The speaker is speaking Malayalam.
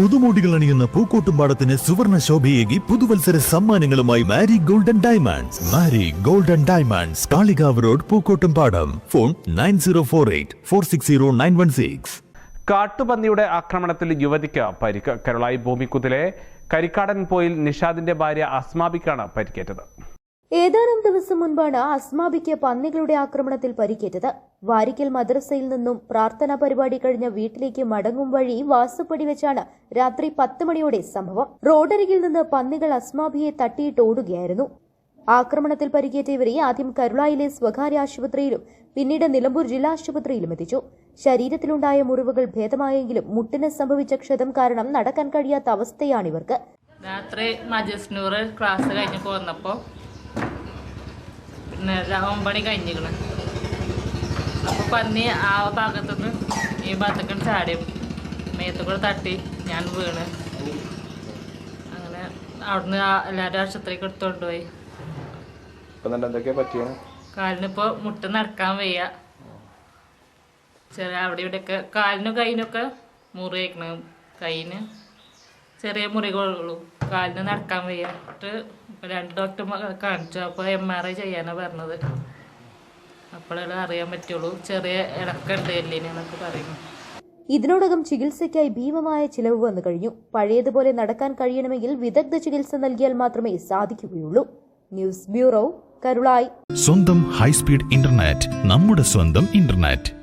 പുതുമോടികൾ അണിയുന്ന പൂക്കോട്ടുംപാടത്തിന് സുവർണ ശോഭയേകി പുതുവത്സര സമ്മാനങ്ങളുമായി Mari golden diamonds. Mari golden diamonds Kalikavu road Pookkottumpadam. Phone nine zero four eight four six zero nine one six. കാട്ടുപന്നിയുടെ ആക്രമണത്തിൽ യുവതിക്ക് പരിക്ക്. കരുളായി ഭൂമിക്കുതിലെ കരിക്കാടൻ പോയിൽ നിഷാദിന്റെ ഭാര്യ അസ്മാബിക്കാണ് പരിക്കേറ്റത്. ഏതാനും ദിവസം മുൻപാണ് അസ്മാബിക്ക് പന്നികളുടെ ആക്രമണത്തിൽ പരിക്കേറ്റത്. വാരിക്കൽ മദ്രസയിൽ നിന്നും പ്രാർത്ഥനാ പരിപാടി കഴിഞ്ഞ വീട്ടിലേക്ക് മടങ്ങും വഴി വാസുപടി വെച്ചാണ് രാത്രി പത്ത് മണിയോടെ സംഭവം. റോഡരികിൽ നിന്ന് പന്നികൾ അസ്മാബിയെ തട്ടിയിട്ട് ഓടുകയായിരുന്നു. ആക്രമണത്തിൽ പരിക്കേറ്റ ഇവരെ ആദ്യം കരുളായിലെ സ്വകാര്യ ആശുപത്രിയിലും പിന്നീട് നിലമ്പൂർ ജില്ലാ ആശുപത്രിയിലും എത്തിച്ചു. ശരീരത്തിലുണ്ടായ മുറിവുകൾ ഭേദമായെങ്കിലും മുട്ടിന് സംഭവിച്ച ക്ഷതം കാരണം നടക്കാൻ കഴിയാത്ത അവസ്ഥയാണിവർക്ക് രാത്രി മജസ്നൂർ ക്ലാസ് കഴിഞ്ഞ് പോന്നപ്പോൾ ഒമ്പണി കഴിഞ്ഞിരിക്കണം. അപ്പോൾ പന്നി ആ ഭാഗത്തുനിന്ന് ഈ ഭാഗത്തേക്ക് ചാടി. മേത്ത് കൂടെ തട്ടി ഞാൻ വീണ്. അങ്ങനെ അവിടുന്ന് എല്ലാവരും ആശുപത്രിക്ക് എടുത്തുകൊണ്ടുപോയി കാലിനിപ്പോ കാലിനിപ്പോൾ മുട്ട് നടക്കാൻ വയ്യ. ചെറിയ അവിടെ ഇവിടെയൊക്കെ കാലിനും കൈനൊക്കെ മുറിയേക്കണ് കൈന് ചെറിയ മുറികളുള്ളൂ. കാലിന് നടക്കാൻ വയ്യ. എന്നിട്ട് രണ്ട് ഡോക്ടർ കാണിച്ചു. അപ്പോൾ എം ആർ ഐ ചെയ്യാനാണ് പറഞ്ഞത്. അപ്പോഴേ അറിയാൻ പറ്റുള്ളൂ. ചെറിയ ഇടക്കുണ്ട് എല്ലിനെന്നൊക്കെ പറയുന്നു. ഇതിനോടകം ചികിത്സയ്ക്കായി ഭീമമായ ചിലവ് വന്നു കഴിഞ്ഞു. പഴയതുപോലെ നടക്കാൻ കഴിയണമെങ്കിൽ വിദഗ്ധ ചികിത്സ നൽകിയാൽ മാത്രമേ സാധിക്കുകയുള്ളൂ. News bureau Karulai. സ്വന്തം ഹൈസ്പീഡ് ഇന്റർനെറ്റ് നമ്മുടെ സ്വന്തം ഇന്റർനെറ്റ്.